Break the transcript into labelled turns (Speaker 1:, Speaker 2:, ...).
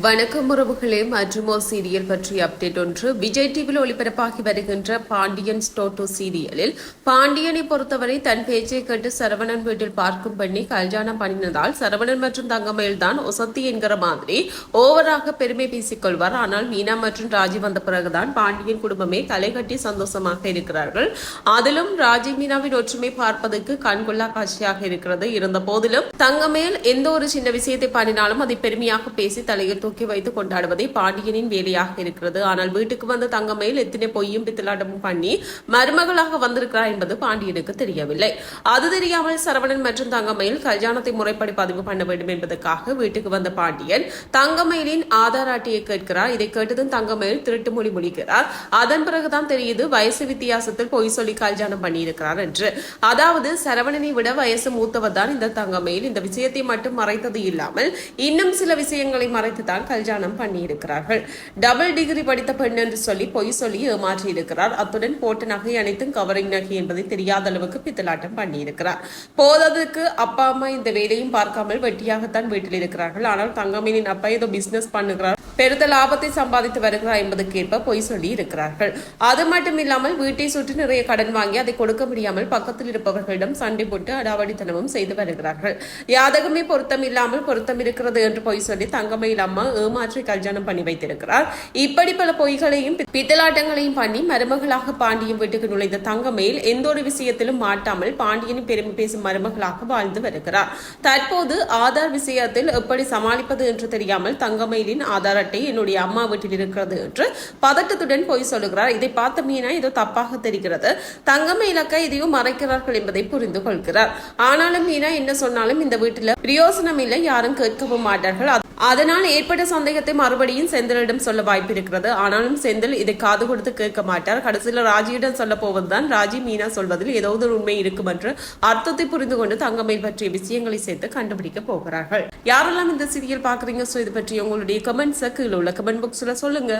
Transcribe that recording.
Speaker 1: வணக்கம் உறவுகளே மற்றுமோ சீரியல் பற்றிய அப்டேட் ஒன்று. விஜய் டிவியில் ஒளிபரப்பாகி வருகின்ற பாண்டியன் ஸ்டோட்டோ சீரியலில் பாண்டியனை பொறுத்தவரை தன் பேச்சை கேட்டு சரவணன் வீட்டில் பார்க்கும் பெண்ணை கல்யாணம் பண்ணினதால் சரவணன் மற்றும் தங்கமயில் தான் ஒசத்தி என்கிற மாதிரி ஓவராக பெருமை பேசிக்கொள்வார் ஆனால் மீனா மற்றும் ராஜி வந்த பிறகுதான் பாண்டியன் குடும்பமே களை கட்டி சந்தோஷமாக இருக்கிறார்கள். அதிலும் ராஜி மீனாவின் ஒற்றுமை பார்ப்பதற்கு கண்கொள்ளா காட்சியாக இருக்கிறது. இருந்த போதிலும் தங்கமேல் எந்த ஒரு சின்ன விஷயத்தை பண்ணினாலும் அதை பெருமையாக பேசி தலையில் தூக்கி வைத்து கொண்டாடுவதே பாண்டியனின் வேலையாக இருக்கிறது. ஆனால் வீட்டுக்கு வந்த தங்கமையில் எத்தனை பொய்யும் பித்தலாட்டமும் பண்ணி மருமகளாக வந்திருக்கிறார் என்பது பாண்டியனுக்கு தெரியவில்லை. அது தெரியாமல் சரவணன் மற்றும் தங்கமயில் கல்யாணத்தை முறைப்படி பதிவு பண்ண வேண்டும் என்பதற்காக வீட்டுக்கு வந்த பாண்டியன் தங்கமயிலின் ஆதார் அட்டையை கேட்கிறார். இதை கேட்டதும் தங்கமயில் திருட்டு மொழி முடிக்கிறார் அதன் பிறகுதான் தெரியுது வயசு வித்தியாசத்தில் பொய் சொல்லி கல்யாணம் பண்ணியிருக்கிறார் என்று. அதாவது சரவணனை விட வயசு மூத்தவர் தான் இந்த தங்கமயில். இந்த விஷயத்தை மட்டும் மறைத்தது இல்லாமல் இன்னும் சில விஷயங்களை மறைத்து தான் கல்யாணம் பண்ணியிருக்கிறார்கள். டபுள் டிகிரி படித்த பெண் என்று சொல்லி பொய் சொல்லி ஏமாற்றி இருக்கிறார் அத்துடன் போட்ட நகை அனைத்தும் கவரிங் நகை என்பதை தெரியாத அளவுக்கு பித்தலாட்டம் பண்ணியிருக்கிறார். போததுக்கு அப்பா அம்மா இந்த வேலையும் பார்க்காமல் வெட்டியாகத்தான் வீட்டில் இருக்கிறார்கள். ஆனால் தங்கமீனின் அப்பா ஏதோ பிசினஸ் பண்ணுகிறார். பெருத்த லாபத்தை சம்பாதித்து வருகிறார் என்பதற்கேற்ப பொய் சொல்லி இருக்கிறார்கள். அது மட்டும் இல்லாமல் வீட்டை சுற்றி நிறைய கடன் வாங்கி அதை கொடுக்க முடியாமல் பக்கத்தில் இருப்பவர்களிடம் சண்டை போட்டு அடாவடித்தனமும் செய்து வருகிறார்கள். யாதகமே பொருத்தம் இல்லாமல் பொருத்தம் இருக்கிறது என்று பொய் சொல்லி தங்கமையில் அம்மா ஏமாற்றி கல்யாணம் பண்ணி வைத்திருக்கிறார். இப்படி பல பொய்களையும் பித்தலாட்டங்களையும் பண்ணி மருமகளாக பாண்டியன் வீட்டுக்கு நுழைந்த தங்கமையில் எந்த ஒரு விஷயத்திலும் மாட்டாமல் பாண்டியனின் பெருமை பேசும் மருமகளாக வாழ்ந்து வருகிறார். தற்போது ஆதார் விஷயத்தில் எப்படி சமாளிப்பது என்று தெரியாமல் தங்கமயிலின் ஆதார அட்டை என்னுடைய அம்மா வீட்டில் இருக்கிறது என்று பதட்டத்துடன் போய் சொல்லுகிறார். இதை பார்த்த மீனா ஏதோ தப்பாக தெரிகிறது. தங்கமயிலக்க இதையும் மறைக்கிறார்கள் என்பதை புரிந்து கொள்கிறார். ஆனாலும் மீனா என்ன சொன்னாலும் இந்த வீட்டில் பிரயோசனம் இல்லை யாரும் கேட்கவும் மாட்டார்கள். அதனால் ஏற்பட்ட சந்தேகத்தை மறுபடியும் செந்திலிடம் சொல்ல வாய்ப்பு இருக்கிறது. ஆனாலும் செந்தில் இதை காது கொடுத்து கேட்க மாட்டார். கடைசியில் ராஜியிடம் சொல்ல போவதுதான் ராஜி மீனா சொல்வதில் ஏதாவது ஒரு உண்மை இருக்கும் என்று அர்த்தத்தை புரிந்து கொண்டு தங்கமயில் பற்றிய விஷயங்களை சேர்த்து கண்டுபிடிக்க போகிறார்கள். யாரெல்லாம் இந்த சீரியல் பாக்குறீங்க சோ இது பற்றி உங்களுடைய கமெண்ட்ஸ் கீழே உள்ள கமெண்ட் பாக்ஸ்ல சொல்லுங்க.